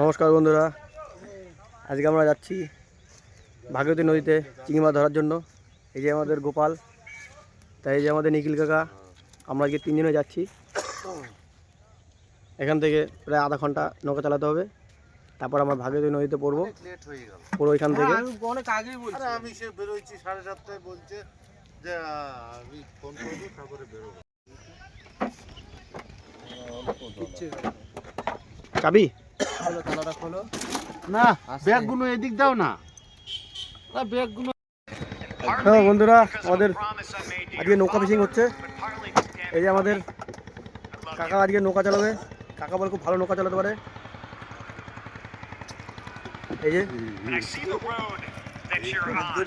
নমস্কার বন্ধুরা। আজকে আমরা যাচ্ছি ভাগীরথী নদীতে চিংড়ি মাছ ধরার জন্য। এই যে আমাদের গোপাল তাই এই যে আমাদের নিখিল কাকা আমরা আজকে তিনজনে যাচ্ছি। এখান থেকে প্রায় আধা ঘণ্টা নৌকা চালাতে হবে। তারপর আমরা ভাগীরথী নদীতে পড়ব। লেট হয়ে গেল। পুরো ওইখান থেকে। অনেক আগেই বলছি। আমি সে বেরোইছি সাড়ে সাতটায় বলছে যে আমি ফোন করব তারপরে বেরোবো। চাবি খোলো তালাটা খোলো না ব্যাগগুলো এদিক দাও না না ব্যাগগুলো হ্যাঁ বন্ধুরা আমাদের আজকে নৌকা ফিশিং হচ্ছে এই যে আমাদের কাকা আজকে নৌকা চালাবে কাকা বলে খুব ভালো নৌকা চালাতে পারে এই যে And I see the road that you're on.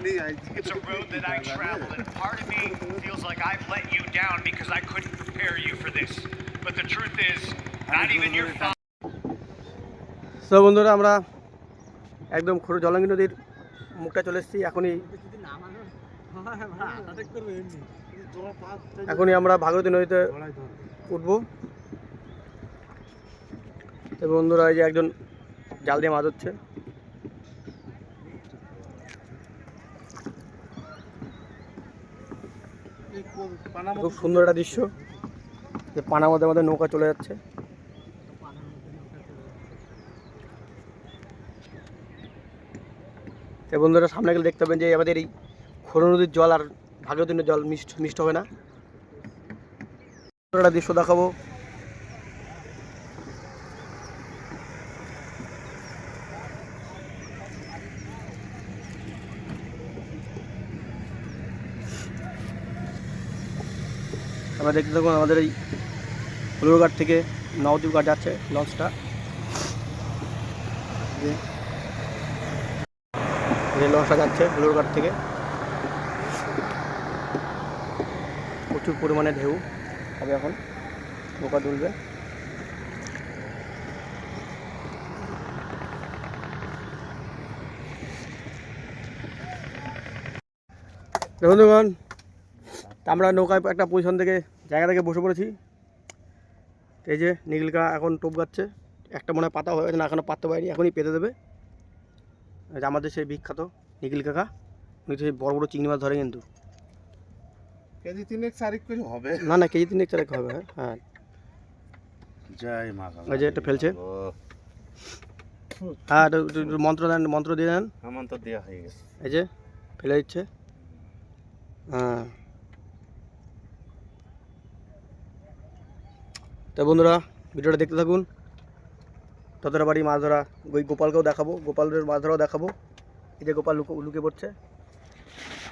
It's a road that I traveled, and part of me feels like I've let you down because I couldn't prepare you for this. But the truth is, not even your fault. তো বন্ধুরা, আমরা একদম খুঁড়ো জলাঙ্গি নদীর মুখটা চলে এসেছি। এখনই এখনই আমরা ভাগরতী নদীতে উঠবো। তো বন্ধুরা, এই যে একজন জাল দিয়ে মাছ হচ্ছে খুব সুন্দর একটা দৃশ্য। যে পানার মধ্যে আমাদের নৌকা চলে যাচ্ছে। তো বন্ধুরা, সামনে গেলে দেখতে পাবেন যে আমাদের এই খোড়ো নদীর জল আর ভাগীরথী নদীর জল মিষ্ট মিষ্ট হবে না। একটা দৃশ্য দেখাবো। আমরা দেখতে থাকুন আমাদের এই হলুরঘাট থেকে নবদ্বীপ ঘাট যাচ্ছে, লঞ্চটা। যে লঞ্চটা যাচ্ছে হলুরঘাট থেকে। প্রচুর পরিমাণে ঢেউ হবে এখন। নৌকা তুলবে তা আমরা নৌকায় একটা পজিশন থেকে, জায়গা থেকে বসে পড়েছি। এই যে নিগিলকা এখন টোপ গাচ্ছে। একটা মনে পাতা হয়ে গেছে, না এখনও পাততে পারিনি এখনই পেতে দেবে। আমাদের সেই বিখ্যাত নিখিল কাকা। সেই বড় বড় চিংড়ি মাছ ধরে কিন্তু। কেজি তিনেক চারিক করে হবে। না না কেজি তিনেক চারেক হবে হ্যাঁ হ্যাঁ। জয় মা ওই যে একটা ফেলছে। হ্যাঁ মন্ত্র দেন মন্ত্র দিয়ে দেন। আমার তো দেওয়া হয়ে গেছে। এই যে ফেলে দিচ্ছে। হ্যাঁ। তো বন্ধুরা ভিডিওটা দেখতে থাকুন। ততটা বাড়ি মাছ ধরা ওই গোপালকেও দেখাবো গোপালের মাছ ধরাও দেখাবো। এই যে গোপাল লুকো লুকে পড়ছে।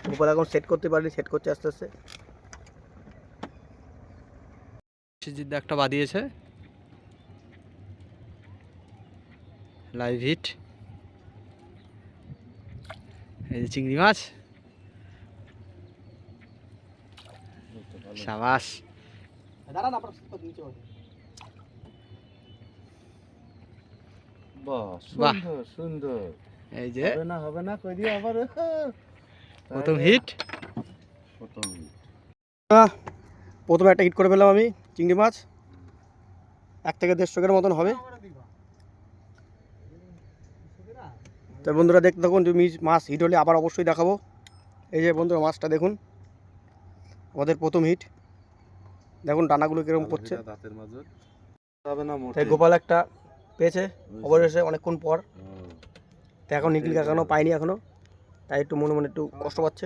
গোপাল এখন সেট করতে পারিনি সেট করছে আস্তে আস্তে। সিজিদ একটা বাদিয়েছে লাইভ হিট এই যে চিংড়ি মাছ। সাবাস। দাঁড়ান আপনার নিচে বাহ। সুন্দর সুন্দর। এই যে। হবে না হবে না কই দিও আবার? প্রথম হিট। প্রথম প্রথমে একটা হিট করে ফেললাম আমি চিংড়ি মাছ। এক থেকে দেড়শো গ্রাম মতন হবে। তো বন্ধুরা দেখতে থাকুন যে মাছ হিট হলে আবার অবশ্যই দেখাবো। এই যে বন্ধুরা মাছটা দেখুন আমাদের প্রথম হিট। দেখুন ডানাগুলো কীরকম করছে গোপাল একটা পেয়েছে অবশেষে অনেকক্ষণ পর। তো এখন নিখিল এখনও পাইনি এখনও তাই একটু মনে মনে একটু কষ্ট পাচ্ছে।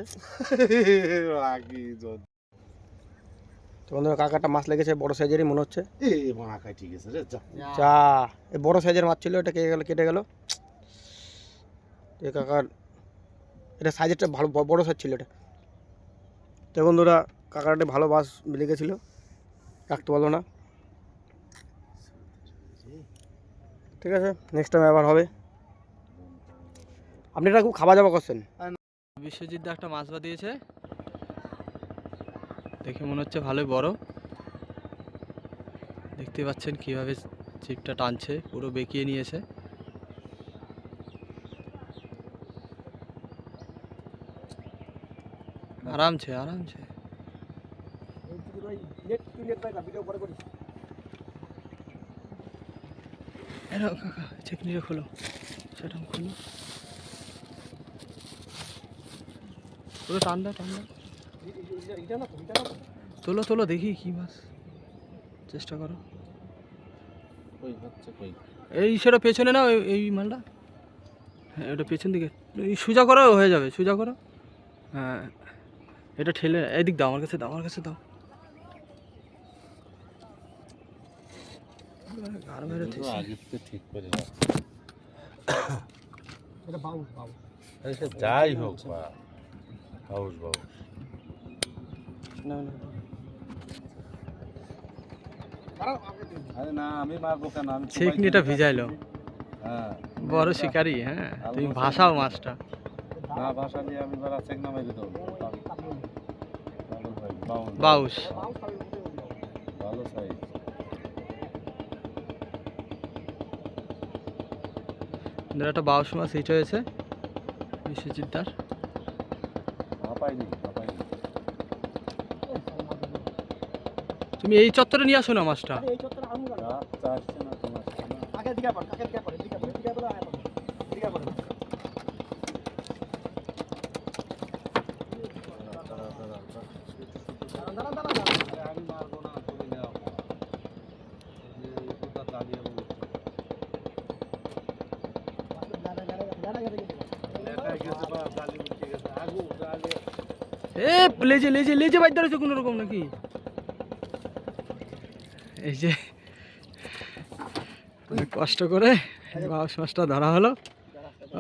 আগি তো বন্ধুরা কাকাটা মাছ লেগেছে বড় সাইজেরই মনে হচ্ছে। এ মারা খাই ঠিক আছে রে যা। চা এই বড় সাইজের মাছ ছিল এটা কেটে গেল কেটে গেল। এ কাকার এটা সাইজেরটা ভালো বড় সাইজ ছিল এটা। তো বন্ধুরা কাকার একটা ভালো মাছ লেগেছিল রাখতে পারল না। ঠিক আছে নেক্সট টাইম আবার হবে। আপনি এটা খুব খাওয়া দাওয়া করছেন? বিশ্বজিৎ দা একটা মাছ বা দিয়েছে দেখে মনে হচ্ছে ভালোই বড়। দেখতে পাচ্ছেন কীভাবে ছিপটা টানছে পুরো বেঁকিয়ে নিয়েছে। আরামছে আরামছে এরাও কাকা চিকনিটা খোলো। সেটা খোলো। পুরো ঠান্ডা ঠান্ডা তোলো তোলো দেখি কি মাছ। চেষ্টা করো। এই সেটা পেছনে না এই মালটা। হ্যাঁ ওটা পেছন দিকে। এই সোজা করো হয়ে যাবে সোজা করো। হ্যাঁ এটা ঠেলে এদিক দাও আমার কাছে দাও আমার কাছে দাও। গার মেরে আগে থেকে ঠিক করে রাখ। আরে সে যাই হোক বা হাউস বাউস না, না, না। আরে না আমি মারবো কেন? আমি বাইকে ভিজাইলো। হ্যাঁ বড় শিকারি হ্যাঁ। তুমি ভাসাও মাছটা। না ভাষা দিয়ে আমি বাউস ভালো সাইজ। এদের একটা বাউশ মাছ হিট হয়েছে। না তুমি এই চত্বরে নিয়ে আসো না মাছটা এই চত্বরে আনু কেন? আচ্ছা আসছে না তোমার সামনে। কাকের দিকে পড়, কাকের দিকে পড়, এদিকে পড়, এদিকে পড়, আয় পড়, এদিকে পড়। দাঁড়ান, দাঁড়ান, দাঁড়ান, দাঁড়ান। আরে আমি মারবো না তুমি নাও এই যে কোথা চালিয়ে বলছো দাঁড়ান, দাঁড়ান, দাঁড়ান, দাঁড়ান, দাঁড়ান। লেখায় গেছে বা চালি উঠে গেছে আগু চালি এ লেজে লেজে লেজে বাইর ধরেছে কোনো রকম নাকি? এই যে কষ্ট করে বাউস মাছটা ধরা হলো।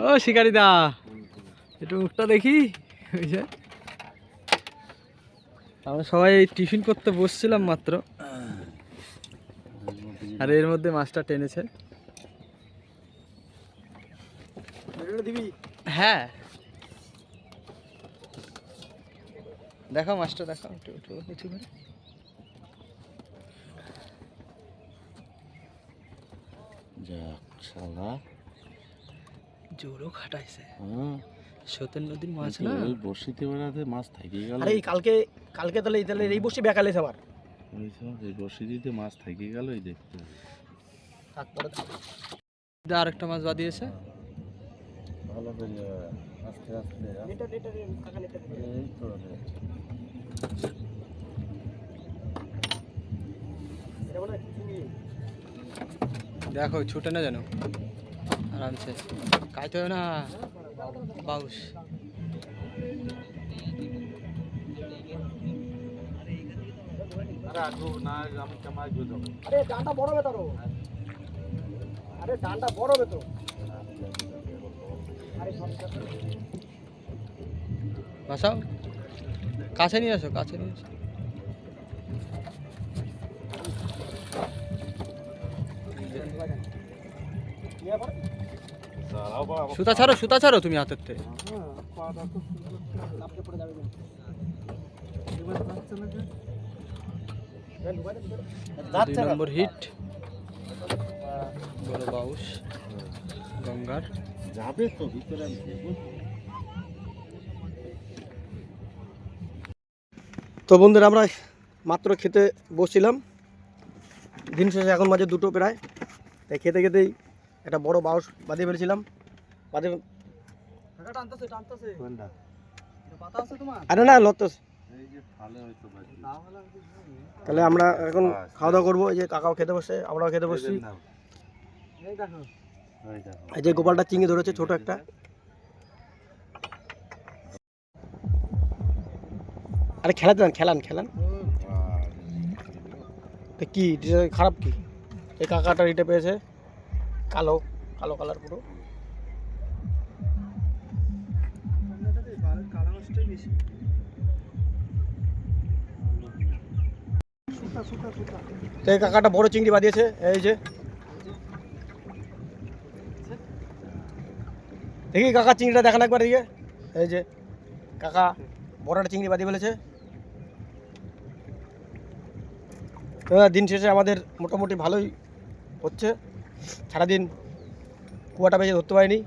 ও শিকারি দা একটু মুখটা দেখি। ওই যে আমরা সবাই টিফিন করতে বসছিলাম মাত্র। আর এর মধ্যে মাছটা টেনেছে। দিবি? হ্যাঁ। দেখো মাছটা দেখো একটু একটু কিছু করে। যাক শালা। জোরও খাটাইছে। হ্যাঁ। সতেন নদীর মাছ না? ওই বসিতে বেড়াতে মাছ থেকে গেল। আরে এই কালকে কালকে তাহলে এই তাহলে এই বসে বেকালেছে আমার ওই সব এই মাছ থেকে গেল এই দেখতে তারপরে আর একটা মাছ বাদিয়েছে ভালো করে আস্তে আস্তে কাকা নেটা এই তো। এটা দেখো ছুটে না যেন। আরামসে। খাইতে হবে না। বাউস আরে ডানটা বড় আরে ডানটা বড় আরে কাছে নিয়ে আসো, কাছে নিয়ে আসো। সুতা ছাড়ো সুতা ছাড়ো তুমি হাতের থেকে। Number hit. গঙ্গার। যাবে তো, ভিতরে তো বন্ধুরা, আমরা মাত্র খেতে বসছিলাম। দিন শেষে এখন মাঝে দুটো প্রায়। তাই খেতে খেতেই একটা বড় বাউস বাঁধিয়ে ফেলেছিলাম। বাঁধে আরে না লত এই যে ফালে হয়তো বাজি তাহলে আমরা এখন খাওয়া দাওয়া করব। এই যে কাকাও খেতে বসে আমরাও খেতে বসছি। এই যে গোপালটা চিংড়ি ধরেছে, ছোট একটা। আরে খেলাতে দেন, খেলান খেলান। তো কি খারাপ কি? এই কাকাটা এটা পেয়েছে, কালো কালো কালার পুরো। এই কাকাটা বড় চিংড়ি বাঁধিয়েছে, এই যে। দেখি কাকা চিংড়িটা দেখান একবার দিকে এই যে, কাকা বড় একটা চিংড়ি বাঁধিয়ে ফেলেছে তো দিন শেষে আমাদের মোটামুটি ভালোই হচ্ছে। সারাদিন কুয়াটা বেজে ধরতে পারিনি।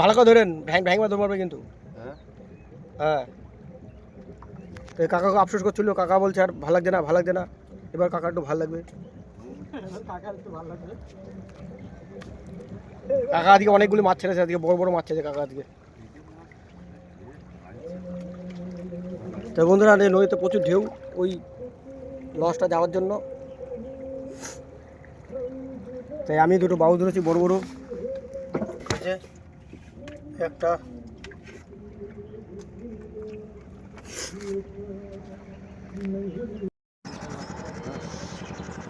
ভালো করে ধরেন ভ্যাং ভ্যাং ধরতে পারবে কিন্তু। হ্যাঁ? হ্যাঁ। তো কাকাকে আফসোস করছিল কাকা বলছে আর ভালো লাগছে না ভালো লাগছে না। এবার কাকা একটু ভালো লাগবে। কাকা আজকে অনেকগুলি মাছ ছেড়েছে আজকে বড় বড় মাছ ছেড়েছে কাকা আজকে তো বন্ধুরা এই নদীতে প্রচুর ঢেউ, ওই লসটা যাওয়ার জন্য। তাই আমি দুটো বাবু ধরেছি, বড় বড়। যে, একটা।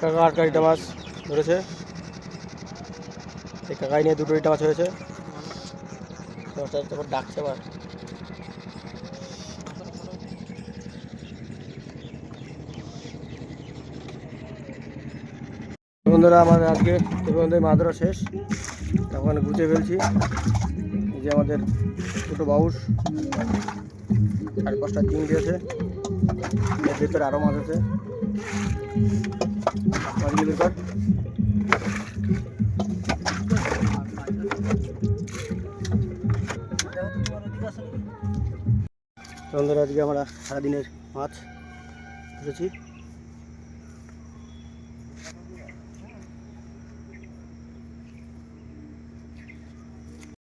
কাকা আর গাড়িটা মাছ ধরেছে। কাকাই নিয়ে দুটো ইটা মাছ হয়েছে ডাকছে আবার বন্ধুরা আমার আজকে এই মাদ্রা শেষ। এখন গুছিয়ে ফেলছি। যে আমাদের দুটো বাউস, চার পাঁচটা চিংড়ি আছে। এর ভিতরে আরও মাছ আছে। বন্ধুরা, আজকে আমরা সারাদিনের মাছ ধরেছি।